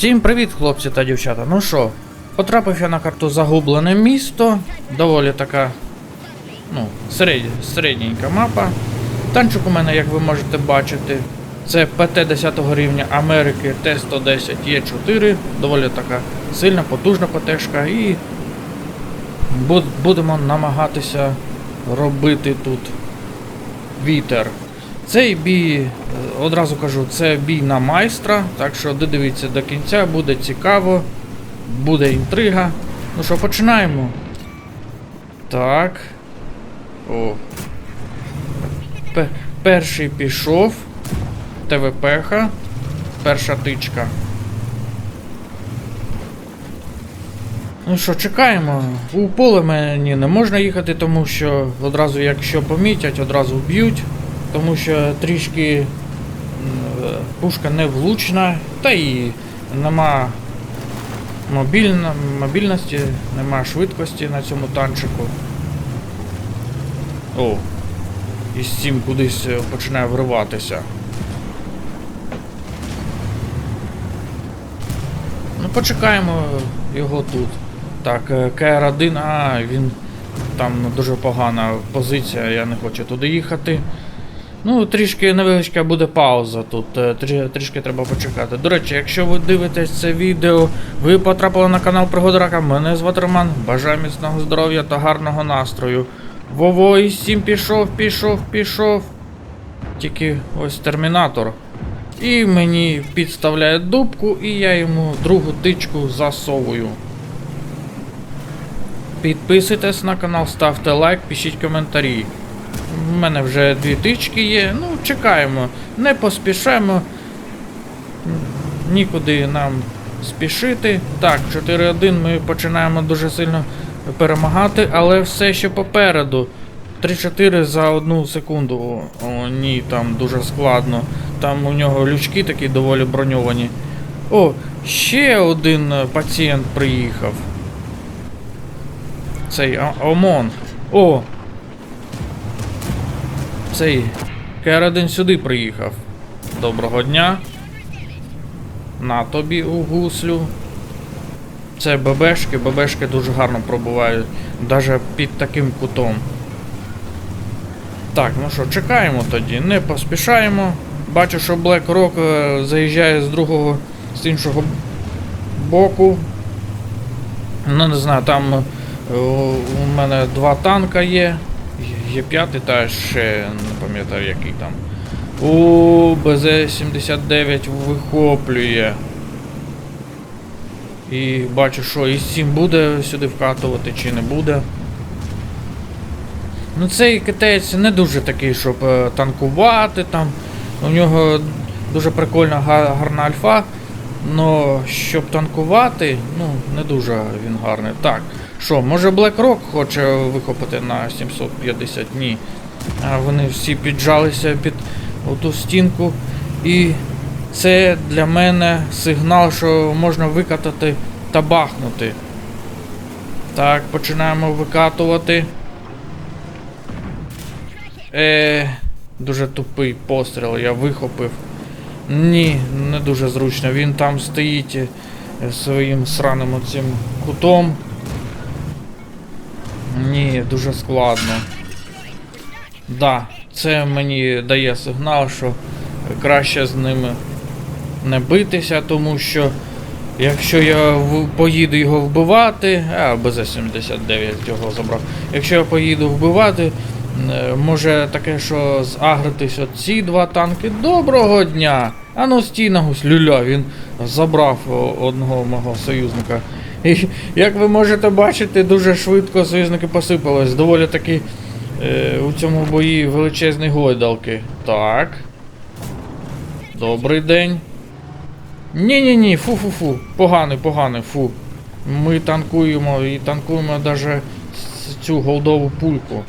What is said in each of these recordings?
Всім привіт, хлопці та дівчата. Ну що, потрапив я на карту Загублене місто. Доволі така, ну, серед... середненька мапа. Танчик у мене, як ви можете бачити, це ПТ 10 рівня Америки Т-110 Е4. Доволі така сильна, потужна ПТшка. І будемо намагатися робити тут вітер. Цей бій, е, одразу кажу, це бій на майстра, так що додивіться до кінця, буде цікаво, буде інтрига. Ну що, починаємо. Так. О. Пе- перший пішов. ТВПха. Перша тичка. Ну що, чекаємо. У поле мені не можна їхати, тому що одразу, якщо помітять, одразу вб'ють. Тому що трішки е, пушка не влучна, та і нема мобільності, нема швидкості на цьому танчику. О, і з цим кудись е, починає вриватися. Ну, почекаємо його тут. Так, е, КР-1, а він там дуже погана позиція, я не хочу туди їхати. Ну, трішки невеличка буде пауза тут. е, трі- Трішки треба почекати. До речі, якщо ви дивитесь це відео, ви потрапили на канал Пригода Рака. Мене звати Роман. Бажаю міцного здоров'я та гарного настрою. Вово і сім пішов, пішов, пішов. Тільки ось термінатор. І мені підставляє дубку, і я йому другу тичку засовую. Підписуйтесь на канал, ставте лайк, пишіть коментарі. Мене вже дві тички є. Ну, чекаємо. Не поспішаємо. Нікуди нам спішити. Так, 4-1 ми починаємо дуже сильно перемагати, але все ще попереду. 3-4 за одну секунду. О, о, ні, там дуже складно. Там у нього лючки такі доволі броньовані. О, ще один пацієнт приїхав. Цей ОМОН. О, цей Керадин сюди приїхав. Доброго дня. На тобі у гуслю. Це ББшки, ББшки дуже гарно пробувають, навіть під таким кутом. Так, ну що, чекаємо тоді, не поспішаємо. Бачу, що Black Rock е, заїжджає з другого, з іншого боку. Ну, не знаю, там е, у мене два танка є. Є п'ятий та ще не пам'ятаю який там. У БЗ-79 вихоплює. І бачу, що і 7 буде сюди вкатувати чи не буде. Ну цей китаєць не дуже такий, щоб е, танкувати там. У нього дуже прикольна гарна альфа. Но щоб танкувати, ну, не дуже він гарний. Так, що, може Black Rock хоче вихопити на 750? Ні. А вони всі піджалися під оту стінку. І це для мене сигнал, що можна викатати та бахнути. Так, починаємо викатувати. Е, дуже тупий постріл, я вихопив. Ні, не дуже зручно. Він там стоїть е, своїм сраним оцим кутом. Ні, дуже складно. Да, це мені дає сигнал, що краще з ними не битися, тому що якщо я поїду його вбивати, а БЗ-79 його забрав. Якщо я поїду вбивати, може таке, що загритись от ці два танки. Доброго дня! А ну стій на гусь, він забрав одного мого союзника. І як ви можете бачити, дуже швидко союзники посипались. Доволі таки е, у цьому бої величезні гойдалки. Так. Добрий день. Ні-ні-ні, фу-фу-фу. Поганий, поганий, фу. Ми танкуємо і танкуємо навіть цю голдову пульку.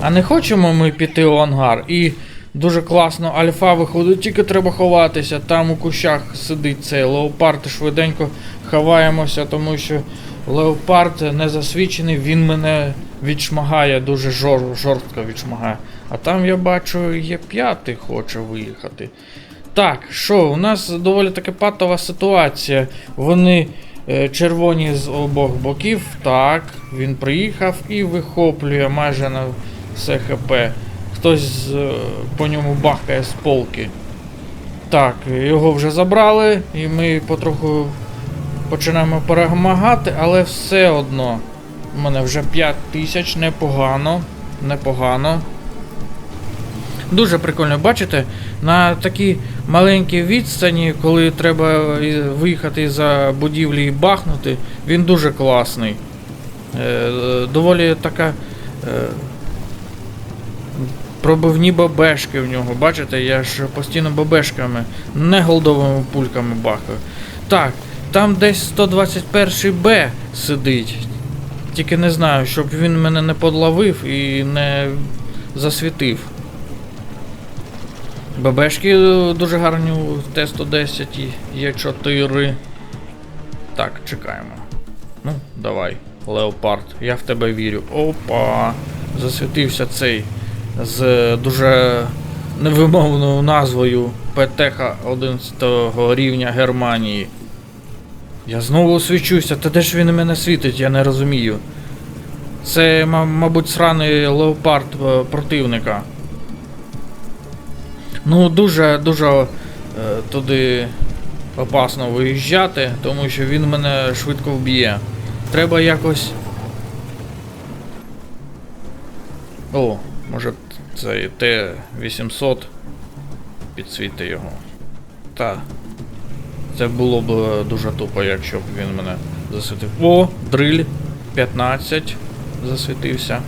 А не хочемо ми піти у ангар і дуже класно альфа виходить, тільки треба ховатися. Там у кущах сидить цей леопард, швиденько ховаємося, тому що леопард не засвічений, він мене відшмагає, дуже жор, жорстко відшмагає. А там я бачу, є п'ятий хоче виїхати. Так, що, у нас доволі таки патова ситуація. Вони е, червоні з обох боків. Так, він приїхав і вихоплює майже на все ХП. Хтось е, по ньому бахкає з полки. Так, його вже забрали, і ми потроху починаємо перемагати, але все одно. У мене вже 5 тисяч, непогано. Непогано. Дуже прикольно, бачите, на такій маленькій відстані, коли треба виїхати за будівлі і бахнути, він дуже класний. Е, е, доволі така. Пробивні бабешки в нього, бачите, я ж постійно бабешками, не голдовими пульками бахаю. Так, там десь 121 Б сидить. Тільки не знаю, щоб він мене не подловив і не засвітив. ББшки е, дуже гарні у Т-110 і є 4. Так, чекаємо. Ну, давай, Леопард, я в тебе вірю. Опа! Засвітився цей з дуже невимовною назвою ПТХ 11 рівня Германії. Я знову свічуся, та де ж він мене світить, я не розумію. Це, ма- мабуть, сраний леопард е, противника. Ну, дуже дуже е, туди опасно виїжджати, тому що він мене швидко вб'є. Треба якось. О, може цей Т-800 підсвіти його. Та. Це було б е, дуже тупо, якщо б він мене засвітив. О, дриль 15 засвітився.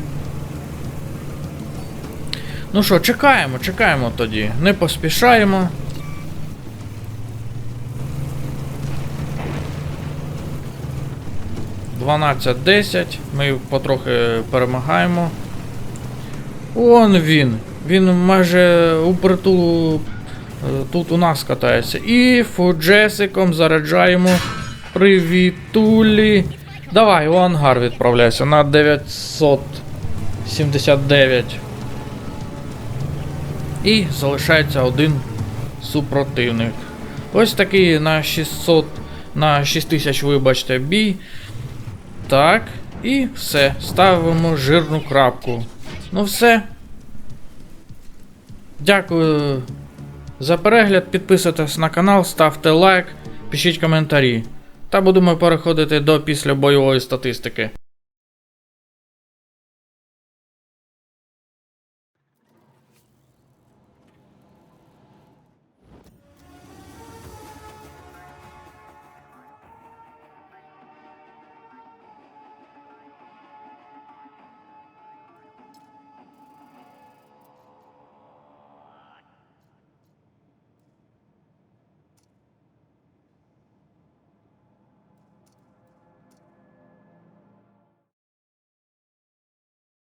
Ну що, чекаємо, чекаємо тоді. Не поспішаємо. Дванадцять десять. Ми потрохи перемагаємо. Он він. Він майже у притулу е, тут у нас катається. І фуджесиком заряджаємо. Привітулі. Давай, у ангар відправляйся на 979. І залишається один супротивник. Ось такий на 600, на 6000, вибачте, бій. Так, і все. Ставимо жирну крапку. Ну все. Дякую за перегляд. Підписуйтесь на канал, ставте лайк, пишіть коментарі. Та будемо переходити до після бойової статистики.